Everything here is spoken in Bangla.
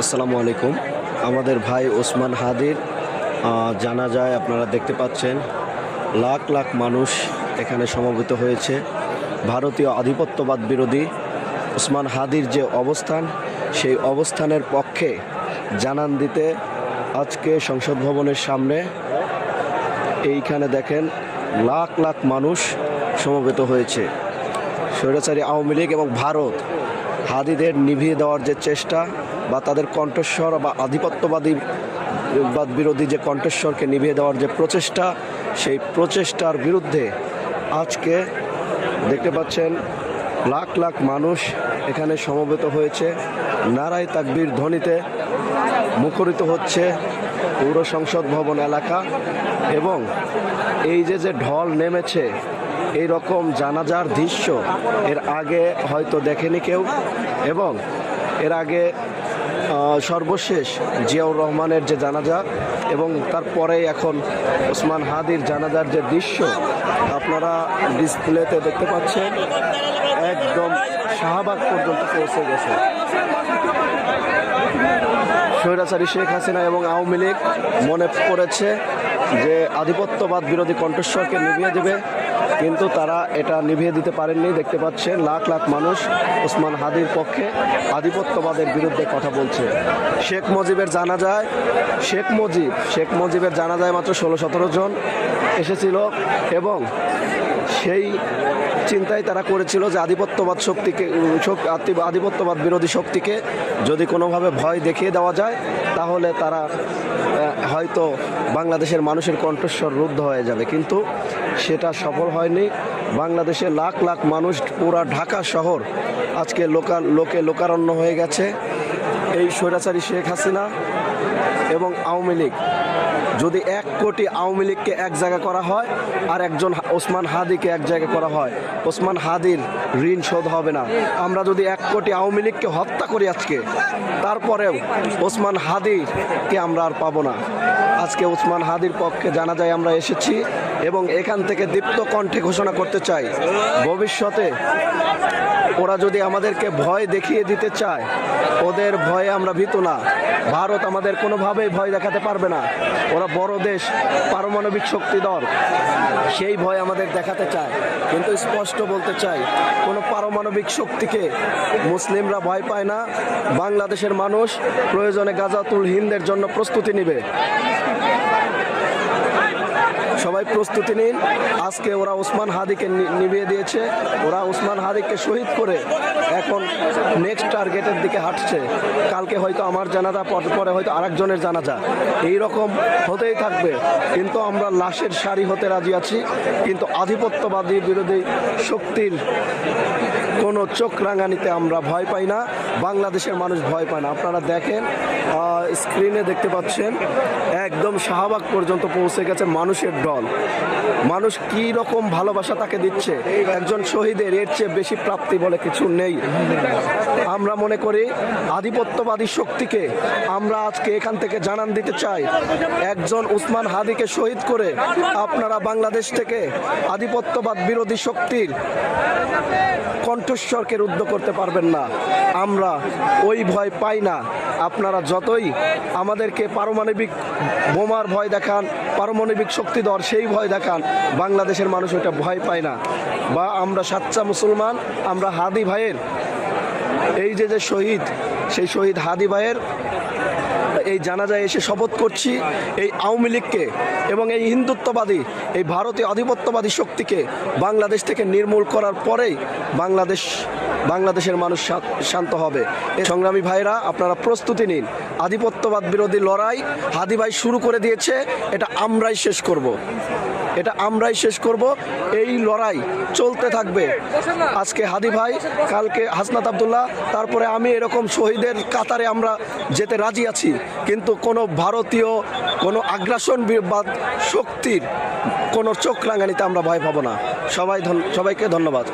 আসসালামু আলাইকুম। আমাদের ভাই ওসমান হাদির জানা যায় আপনারা দেখতে পাচ্ছেন, লাখ লাখ মানুষ এখানে সমবেত হয়েছে। ভারতীয় আধিপত্যবাদ বিরোধী ওসমান হাদির যে অবস্থান, সেই অবস্থানের পক্ষে জানান দিতে আজকে সংসদ ভবনের সামনে এইখানে দেখেন লাখ লাখ মানুষ সমবেত হয়েছে। স্বৈরাচারী আওয়ামী লীগ এবং ভারত হাদিদের নিভিয়ে দেওয়ার যে চেষ্টা বা তাদের কণ্ঠস্বর বা আধিপত্যবাদী বাদ বিরোধী যে কণ্ঠস্বরকে নিভিয়ে দেওয়ার যে প্রচেষ্টা, সেই প্রচেষ্টার বিরুদ্ধে আজকে দেখতে পাচ্ছেন লাখ লাখ মানুষ এখানে সমবেত হয়েছে। নারায় তাকবীর ধ্বনিতে মুখরিত হচ্ছে পৌর সংসদ ভবন এলাকা এবং এই যে যে ঢল নেমেছে এই রকম জানাজার দৃশ্য এর আগে হয়তো দেখেনি কেউ এবং এর আগে সর্বশেষ জিয়াউর রহমানের যে জানাজা এবং তারপরে এখন ওসমান হাদির জানাজার যে দৃশ্য আপনারা ডিসপ্লেতে দেখতে পাচ্ছেন, একদম শাহবাগ পর্যন্ত পৌঁছে গেছে। স্বৈরাচারী শেখ হাসিনা এবং আওয়ামী লীগ মনে করেছে যে আধিপত্যবাদ বিরোধী কণ্ঠস্বরকে নিভিয়ে দেবে। কিন্তু তারা এটা নিভিয়ে দিতে পারেননি। দেখতে পাচ্ছেন, লাখ লাখ মানুষ ওসমান হাদির পক্ষে আধিপত্যবাদের বিরুদ্ধে কথা বলছে। শেখ মুজিবের জানা যায় শেখ মুজিব, শেখ মুজিবের জানা যায় মাত্র ষোলো সতেরো জন এসেছিল এবং সেই চিন্তায় তারা করেছিল যে আধিপত্যবাদ শক্তিকে আধিপত্যবাদ বিরোধী শক্তিকে যদি কোনোভাবে ভয় দেখিয়ে দেওয়া যায়, তাহলে তারা হয়তো বাংলাদেশের মানুষের কণ্ঠস্বর রুদ্ধ হয়ে যাবে। কিন্তু সেটা সফল হয়নি। বাংলাদেশে লাখ লাখ মানুষ পুরা ঢাকা শহর আজকে লোকা, লোকে লোকারণ্য হয়ে গেছে। এই স্বৈরাচারী শেখ হাসিনা এবং আওয়ামী লীগ যদি এক কোটি আওয়ামী লীগকে এক জায়গা করা হয় আর একজন ওসমান হাদিকে এক জায়গা করা হয়, ওসমান হাদির ঋণ শোধ হবে না। আমরা যদি এক কোটি আওয়ামী লীগকে হত্যা করি আজকে, তারপরেও ওসমান হাদিকে আমরা আর পাবো না। আজকে ওসমান হাদির পক্ষে জানা যায় আমরা এসেছি এবং এখান থেকে দীপ্ত কণ্ঠে ঘোষণা করতে চাই। ভবিষ্যতে ওরা যদি আমাদেরকে ভয় দেখিয়ে দিতে চায়, ওদের ভয়ে আমরা ভীত না। ভারত আমাদের কোনোভাবেই ভয় দেখাতে পারবে না। ওরা বড় দেশ, পারমাণবিক শক্তি শক্তিধর সেই ভয় আমাদের দেখাতে চায়। কিন্তু স্পষ্ট বলতে চাই, কোনো পারমাণবিক শক্তিকে মুসলিমরা ভয় পায় না। বাংলাদেশের মানুষ প্রয়োজনে গাজাতুল হিন্দের জন্য প্রস্তুতি নেবে। সবাই প্রস্তুতি নিন। আজকে ওরা ওসমান হাদিকে নিভিয়ে দিয়েছে। ওরা ওসমান হাদিকে শহীদ করে এখন নেক্সট টার্গেটের দিকে হাঁটছে। কালকে হয়তো আমার জানাজা, পরে হয়তো আরেকজনের জানাজা। এই রকম হতেই থাকবে। কিন্তু আমরা লাশের সারি হতে রাজি আছি। কিন্তু আধিপত্যবাদী বিরোধী শক্তির কোনো চোখ রাঙানিতে আমরা ভয় পাই না, বাংলাদেশের মানুষ ভয় পায় না। আপনারা দেখেন স্ক্রিনে দেখতে পাচ্ছেন, একদম শাহবাগ পর্যন্ত পৌঁছে গেছে মানুষের দল। মানুষ কি রকম ভালোবাসা তাকে দিচ্ছে? একজন শহীদের এর চেয়ে বেশি প্রাপ্তি বলে কিছু নেই। আমরা মনে করি, আধিপত্যবাদী শক্তিকে আমরা আজকে এখান থেকে জানান দিতে চাই। একজন উসমান হাদিকে শহীদ করে আপনারা বাংলাদেশ থেকে আধিপত্যবাদ বিরোধী শক্তির কণ্ঠস্বরকে রুদ্ধ করতে পারবেন না। আমরা ওই ভয় পাই না। আপনারা যতই আমাদেরকে পারমাণবিক বোমার ভয় দেখান, পারমাণবিক শক্তিধর সেই ভয় দেখান, বাংলাদেশের মানুষ ওইটা ভয় পায় না। বা আমরা সাচ্চা মুসলমান, আমরা হাদি ভাইয়ের, এই যে যে শহীদ, সেই শহীদ হাদি ভাইয়ের এই জানাজায় এসে শপথ করছি এই আওয়ামী লীগকে এবং এই হিন্দুত্ববাদী, এই ভারতীয় আধিপত্যবাদী শক্তিকে বাংলাদেশ থেকে নির্মূল করার পরেই বাংলাদেশ, বাংলাদেশের মানুষ শান্ত হবে এই সংগ্রামী ভাইরা, আপনারা প্রস্তুতি নিন আধিপত্যবাদ বিরোধী লড়াই হাদি ভাই শুরু করে দিয়েছে, এটা আমরাই শেষ করব। এটা আমরাই শেষ করব। এই লড়াই চলতে থাকবে। আজকে হাদি ভাই, কালকে হাসনাত আবদুল্লাহ, তারপরে আমি এরকম শহীদের কাতারে আমরা যেতে রাজি আছি। কিন্তু কোনো ভারতীয়, কোনো আগ্রাসন বিবাদ শক্তির কোনো চোখ রাঙানিতে আমরা ভয় পাবো না। সবাই সবাইকে ধন্যবাদ।